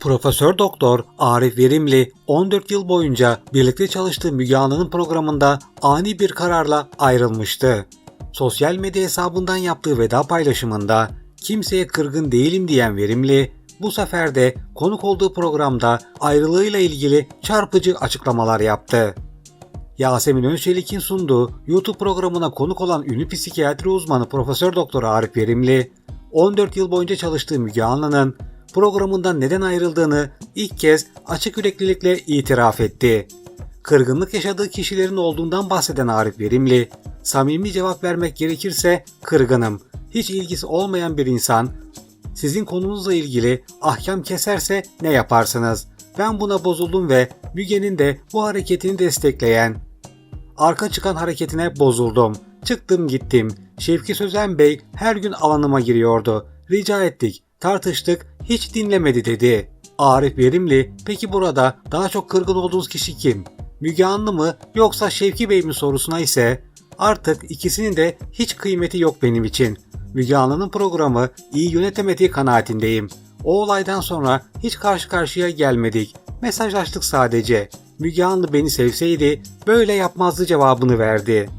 Profesör Doktor Arif Verimli 14 yıl boyunca birlikte çalıştığı Müge Anlı'nın programında ani bir kararla ayrılmıştı. Sosyal medya hesabından yaptığı veda paylaşımında kimseye kırgın değilim diyen Verimli bu sefer de konuk olduğu programda ayrılığıyla ilgili çarpıcı açıklamalar yaptı. Yasemin Önçelik'in sunduğu YouTube programına konuk olan ünlü psikiyatri uzmanı Profesör Doktor Arif Verimli, 14 yıl boyunca çalıştığı Müge Anlı'nın programından neden ayrıldığını ilk kez açık yüreklilikle itiraf etti. Kırgınlık yaşadığı kişilerin olduğundan bahseden Arif Verimli, samimi cevap vermek gerekirse kırgınım. Hiç ilgisi olmayan bir insan sizin konunuzla ilgili ahkam keserse ne yaparsınız? Ben buna bozuldum ve Müge'nin de bu hareketini destekleyen arka çıkan hareketine bozuldum. Çıktım gittim. Şevki Sözen Bey her gün alanıma giriyordu. Rica ettik, tartıştık, hiç dinlemedi dedi. Arif Verimli, peki burada daha çok kırgın olduğunuz kişi kim? Müge Anlı mı yoksa Şevki Bey mi sorusuna ise artık ikisinin de hiç kıymeti yok benim için. Müge Anlı'nın programı iyi yönetemediği kanaatindeyim. O olaydan sonra hiç karşı karşıya gelmedik. Mesajlaştık sadece. Müge Anlı beni sevseydi böyle yapmazdı cevabını verdi.